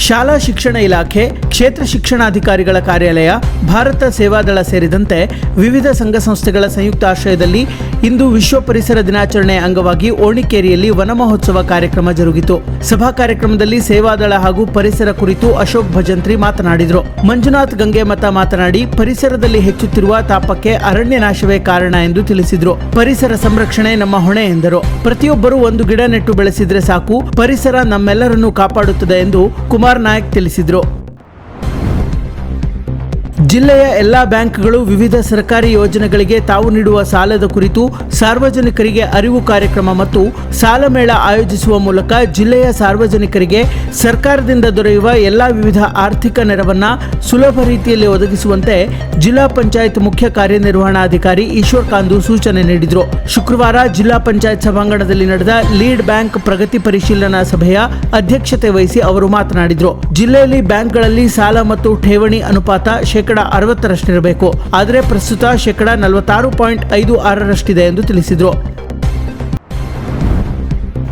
ಶಾಲಾ ಶಿಕ್ಷಣ ಇಲಾಖೆ ಕ್ಷೇತ್ರ ಶಿಕ್ಷಣಾಧಿಕಾರಿಗಳ ಕಾರ್ಯಾಲಯ ಭಾರತ ಸೇವಾದಳ ಸೇರಿದಂತೆ ವಿವಿಧ ಸಂಘ ಸಂಸ್ಥೆಗಳ ಸಂಯುಕ್ತ ಆಶ್ರಯದಲ್ಲಿ ಇಂದು ವಿಶ್ವ ಪರಿಸರ ದಿನಾಚರಣೆ ಅಂಗವಾಗಿ ಓಣಿಕೇರಿಯಲ್ಲಿ ವನ ಮಹೋತ್ಸವ ಕಾರ್ಯಕ್ರಮ ಜರುಗಿತು. ಸಭಾ ಕಾರ್ಯಕ್ರಮದಲ್ಲಿ ಸೇವಾದಳ ಹಾಗೂ ಪರಿಸರ ಕುರಿತು ಅಶೋಕ್ ಭಜಂತ್ರಿ ಮಾತನಾಡಿದರು. ಮಂಜುನಾಥ್ ಗಂಗೆಮತ ಮಾತನಾಡಿ, ಪರಿಸರದಲ್ಲಿ ಹೆಚ್ಚುತ್ತಿರುವ ತಾಪಕ್ಕೆ ಅರಣ್ಯ ನಾಶವೇ ಕಾರಣ ಎಂದು ತಿಳಿಸಿದರು. ಪರಿಸರ ಸಂರಕ್ಷಣೆ ನಮ್ಮ ಹೊಣೆ ಎಂದರು. ಪ್ರತಿಯೊಬ್ಬರು ಒಂದು ಗಿಡ ನೆಟ್ಟು ಬೆಳೆಸಿದ್ರೆ ಸಾಕು. ಪರಿಸರ ನಮ್ಮೆಲ್ಲರನ್ನು ಕಾಪಾಡುತ್ತದೆ ಎಂದು ಕುಮಾರ್ ನಾಯಕ್ ತಿಳಿಸಿದರು. ಜಿಲ್ಲೆಯ ಎಲ್ಲಾ ಬ್ಯಾಂಕ್ಗಳು ವಿವಿಧ ಸರ್ಕಾರಿ ಯೋಜನೆಗಳಿಗೆ ತಾವು ನೀಡುವ ಸಾಲದ ಕುರಿತು ಸಾರ್ವಜನಿಕರಿಗೆ ಅರಿವು ಕಾರ್ಯಕ್ರಮ ಮತ್ತು ಸಾಲ ಮೇಳ ಆಯೋಜಿಸುವ ಮೂಲಕ ಜಿಲ್ಲೆಯ ಸಾರ್ವಜನಿಕರಿಗೆ ಸರ್ಕಾರದಿಂದ ದೊರೆಯುವ ಎಲ್ಲಾ ವಿವಿಧ ಆರ್ಥಿಕ ನೆರವನ್ನ ಸುಲಭ ರೀತಿಯಲ್ಲಿ ಒದಗಿಸುವಂತೆ ಜಿಲ್ಲಾ ಪಂಚಾಯತ್ ಮುಖ್ಯ ಕಾರ್ಯನಿರ್ವಹಣಾಧಿಕಾರಿ ಈಶ್ವರ್ ಕಾಂದು ಸೂಚನೆ ನೀಡಿದರು. ಶುಕ್ರವಾರ ಜಿಲ್ಲಾ ಪಂಚಾಯತ್ ಸಭಾಂಗಣದಲ್ಲಿ ನಡೆದ ಲೀಡ್ ಬ್ಯಾಂಕ್ ಪ್ರಗತಿ ಪರಿಶೀಲನಾ ಸಭೆಯ ಅಧ್ಯಕ್ಷತೆ ವಹಿಸಿ ಅವರು ಮಾತನಾಡಿದರು. ಜಿಲ್ಲೆಯಲ್ಲಿ ಬ್ಯಾಂಕ್ಗಳಲ್ಲಿ ಸಾಲ ಮತ್ತು ಠೇವಣಿ ಅನುಪಾತ ಶೇಕಡ ಅರವತ್ತರಷ್ಟಿರಬೇಕು. ಆದರೆ ಪ್ರಸ್ತುತ ಶೇಕಡ ನಲವತ್ತಾರು ಪಾಯಿಂಟ್ ಐದು ಆರರಷ್ಟಿದೆ ಎಂದು ತಿಳಿಸಿದರು.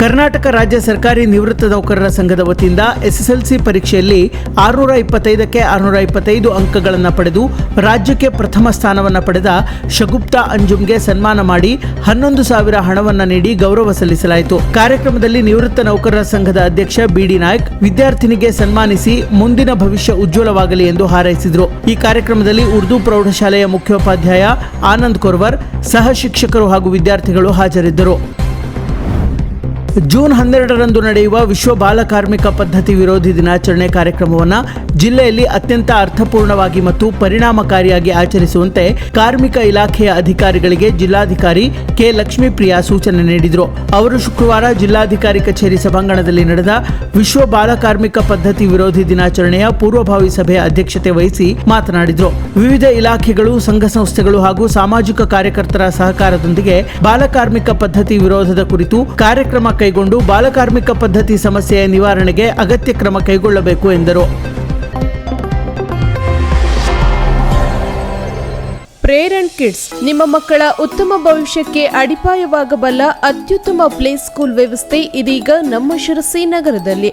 ಕರ್ನಾಟಕ ರಾಜ್ಯ ಸರ್ಕಾರಿ ನಿವೃತ್ತ ನೌಕರರ ಸಂಘದ ವತಿಯಿಂದ ಎಸ್ಎಸ್ಎಲ್ಸಿ ಪರೀಕ್ಷೆಯಲ್ಲಿ ಆರುನೂರ ಇಪ್ಪತ್ತೈದಕ್ಕೆ ಆರುನೂರ ಇಪ್ಪತ್ತೈದು ಅಂಕಗಳನ್ನು ಪಡೆದು ರಾಜ್ಯಕ್ಕೆ ಪ್ರಥಮ ಸ್ಥಾನವನ್ನು ಪಡೆದ ಶಗುಪ್ತಾ ಅಂಜುಮ್ಗೆ ಸನ್ಮಾನ ಮಾಡಿ ಹನ್ನೊಂದು ಸಾವಿರ ಹಣವನ್ನು ನೀಡಿ ಗೌರವ ಸಲ್ಲಿಸಲಾಯಿತು. ಕಾರ್ಯಕ್ರಮದಲ್ಲಿ ನಿವೃತ್ತ ನೌಕರರ ಸಂಘದ ಅಧ್ಯಕ್ಷ ಬಿಡಿ ನಾಯಕ್ ವಿದ್ಯಾರ್ಥಿನಿಗೆ ಸನ್ಮಾನಿಸಿ ಮುಂದಿನ ಭವಿಷ್ಯ ಉಜ್ವಲವಾಗಲಿ ಎಂದು ಹಾರೈಸಿದರು. ಈ ಕಾರ್ಯಕ್ರಮದಲ್ಲಿ ಉರ್ದು ಪ್ರೌಢಶಾಲೆಯ ಮುಖ್ಯೋಪಾಧ್ಯಾಯ ಆನಂದ್ ಕೊರ್ವರ್, ಸಹ ಶಿಕ್ಷಕರು ಹಾಗೂ ವಿದ್ಯಾರ್ಥಿಗಳು ಹಾಜರಿದ್ದರು. ಜೂನ್ ಹನ್ನೆರಡರಂದು ನಡೆಯುವ ವಿಶ್ವ ಬಾಲಕಾರ್ಮಿಕ ಪದ್ಧತಿ ವಿರೋಧಿ ದಿನಾಚರಣೆ ಕಾರ್ಯಕ್ರಮವನ್ನು ಜಿಲ್ಲೆಯಲ್ಲಿ ಅತ್ಯಂತ ಅರ್ಥಪೂರ್ಣವಾಗಿ ಮತ್ತು ಪರಿಣಾಮಕಾರಿಯಾಗಿ ಆಚರಿಸುವಂತೆ ಕಾರ್ಮಿಕ ಇಲಾಖೆಯ ಅಧಿಕಾರಿಗಳಿಗೆ ಜಿಲ್ಲಾಧಿಕಾರಿ ಕೆ ಲಕ್ಷ್ಮೀಪ್ರಿಯಾ ಸೂಚನೆ ನೀಡಿದರು. ಅವರು ಶುಕ್ರವಾರ ಜಿಲ್ಲಾಧಿಕಾರಿ ಕಚೇರಿ ಸಭಾಂಗಣದಲ್ಲಿ ನಡೆದ ವಿಶ್ವ ಬಾಲಕಾರ್ಮಿಕ ಪದ್ಧತಿ ವಿರೋಧಿ ದಿನಾಚರಣೆಯ ಪೂರ್ವಭಾವಿ ಸಭೆಯ ಅಧ್ಯಕ್ಷತೆ ವಹಿಸಿ ಮಾತನಾಡಿದರು. ವಿವಿಧ ಇಲಾಖೆಗಳು, ಸಂಘ ಸಂಸ್ಥೆಗಳು ಹಾಗೂ ಸಾಮಾಜಿಕ ಕಾರ್ಯಕರ್ತರ ಸಹಕಾರದೊಂದಿಗೆ ಬಾಲಕಾರ್ಮಿಕ ಪದ್ಧತಿ ವಿರೋಧದ ಕುರಿತು ಕಾರ್ಯಕ್ರಮ ಕೈಗೊಂಡು ಬಾಲಕಾರ್ಮಿಕ ಪದ್ಧತಿ ಸಮಸ್ಯೆಯ ನಿವಾರಣೆಗೆ ಅಗತ್ಯ ಕ್ರಮ ಕೈಗೊಳ್ಳಬೇಕು ಎಂದರು. ಪ್ರೇರಣ್ ಕಿಡ್ಸ್ ನಿಮ್ಮ ಮಕ್ಕಳ ಉತ್ತಮ ಭವಿಷ್ಯಕ್ಕೆ ಅಡಿಪಾಯವಾಗಬಲ್ಲ ಅತ್ಯುತ್ತಮ ಪ್ಲೇ ಸ್ಕೂಲ್ ವ್ಯವಸ್ಥೆ ಇದೀಗ ನಮ್ಮ ಶಿರಸಿ ನಗರದಲ್ಲಿ.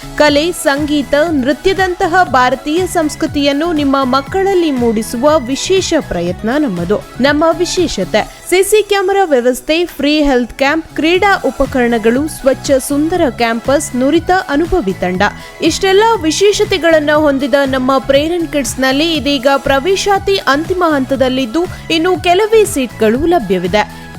ಕಲೆ, ಸಂಗೀತ, ನೃತ್ಯದಂತಹ ಭಾರತೀಯ ಸಂಸ್ಕೃತಿಯನ್ನು ನಿಮ್ಮ ಮಕ್ಕಳಲ್ಲಿ ಮೂಡಿಸುವ ವಿಶೇಷ ಪ್ರಯತ್ನ ನಮ್ಮದು. ನಮ್ಮ ವಿಶೇಷತೆ, ಸಿಸಿ ಕ್ಯಾಮೆರಾ ವ್ಯವಸ್ಥೆ, ಫ್ರೀ ಹೆಲ್ತ್ ಕ್ಯಾಂಪ್, ಕ್ರೀಡಾ ಉಪಕರಣಗಳು, ಸ್ವಚ್ಛ ಸುಂದರ ಕ್ಯಾಂಪಸ್, ನುರಿತ ಅನುಭವಿ ತಂಡ. ಇಷ್ಟೆಲ್ಲ ವಿಶೇಷತೆಗಳನ್ನು ಹೊಂದಿದ ನಮ್ಮ ಪ್ರೇರಣ್ ಕಿಡ್ಸ್ನಲ್ಲಿ ಇದೀಗ ಪ್ರವೇಶಾತಿ ಅಂತಿಮ ಹಂತದಲ್ಲಿದ್ದು ಇನ್ನು ಕೆಲವೇ ಸೀಟ್ಗಳು ಲಭ್ಯವಿದೆ.